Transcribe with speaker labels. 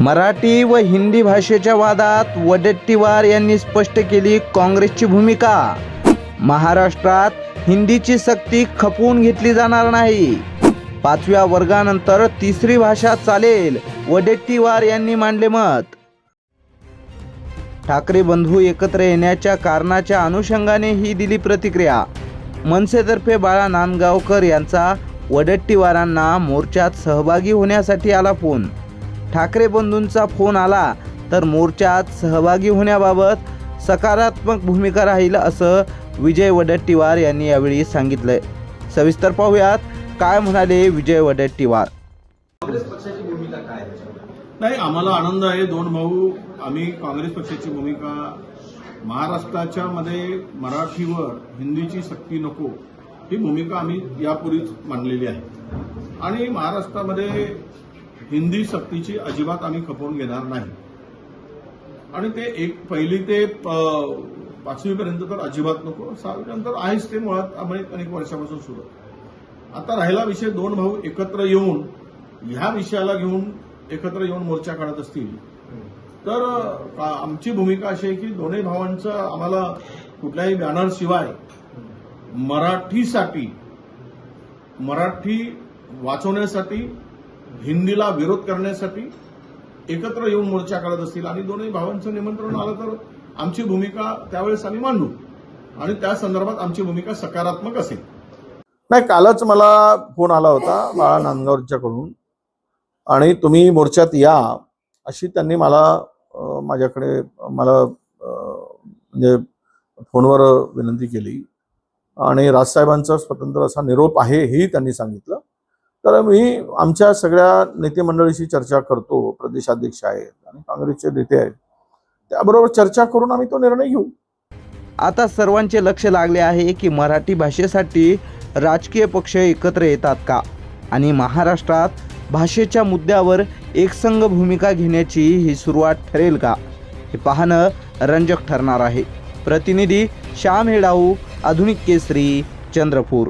Speaker 1: मराठी व हिंदी भाषेच्या वादात वडेट्टीवार यांनी स्पष्ट केली काँग्रेसची भूमिका. महाराष्ट्रात हिंदीची सक्ती खपवून घेतली जाणार नाही. पाचव्या वर्गानंतर तिसरी भाषा चालेल वडेट्टीवार यांनी मांडले मत. ठाकरे बंधू एकत्र येण्याच्या कारणाच्या अनुषंगाने ही दिली प्रतिक्रिया. मनसेतर्फे बाळा नांदगावकर यांचा वडट्टीवारांना मोर्चात सहभागी होण्यासाठी आला फोन. ठाकरे बंधूंचा फोन आला तर मोर्चात सहभागी होण्याबाबत सकारात्मक भूमिका राहील असं विजय वडट्टीवार यांनी यावेळी सांगितलंय. सविस्तर पाहूयात काय म्हणाले विजय वडट्टीवार?
Speaker 2: नाही आम्हाला आनंद आहे. दोन भाऊ आम्ही काँग्रेस पक्षाची भूमिका महाराष्ट्राच्या मध्ये मराठीवर हिंदीची सक्ती नको ही भूमिका आम्ही यापूर्वीच मांडलेली आहे. आणि महाराष्ट्रामध्ये हिंदी सक्तीची अजिबात आम्ही खपवून घेणार नाही. आणि ते एक पहिली ते प- पाचवीपर्यंत तर अजिबात नको. सहावीनंतर आहेच ते मुळात आम्ही अनेक वर्षापासून सुरू. आता राहिला विषय दोन भाऊ एकत्र येऊन ह्या विषयाला घेऊन एकत्र येऊन मोर्चा काढत असतील. तर आमची भूमिका अशी आहे की दोन्ही भावांचं आम्हाला कुठल्याही बॅनरशिवाय मराठीसाठी मराठी वाचवण्यासाठी हिंदीला विरोध करण्यासाठी एकत्र येऊन मोर्चा काढत असतील आणि दोन्ही भावांचं निमंत्रण आलं तर आमची भूमिका त्यावेळेस आम्ही मांडू. आणि त्या संदर्भात आमची भूमिका सकारात्मक असेल. नाही कालच मला फोन आला होता बाळा नांदगावच्याकडून आणि तुम्ही मोर्चात या अशी त्यांनी मला माझ्याकडे मला म्हणजे फोनवर विनंती केली. आणि राजसाहेबांचा स्वतंत्र असा निरोप आहे हेही त्यांनी सांगितलं. तर मी आमच्या सगळ्या नेते मंडळीशी चर्चा करतो प्रदेशाध्यक्ष आहेत आणि काँग्रेसचे नेते आहेत. त्याबरोबर चर्चा करून आम्ही तो निर्णय घेऊ.
Speaker 1: आता सर्वांचे लक्ष लागले आहे की मराठी भाषेसाठी राजकीय पक्ष एकत्र येतात का? आणि महाराष्ट्रात भाषेच्या मुद्द्यावर एकसंघ भूमिका घेण्याची ही सुरुवात ठरेल का? हे पाहणं रंजक ठरणार आहे. प्रतिनिधी श्याम हेडाऊ आधुनिक केसरी चंद्रपूर.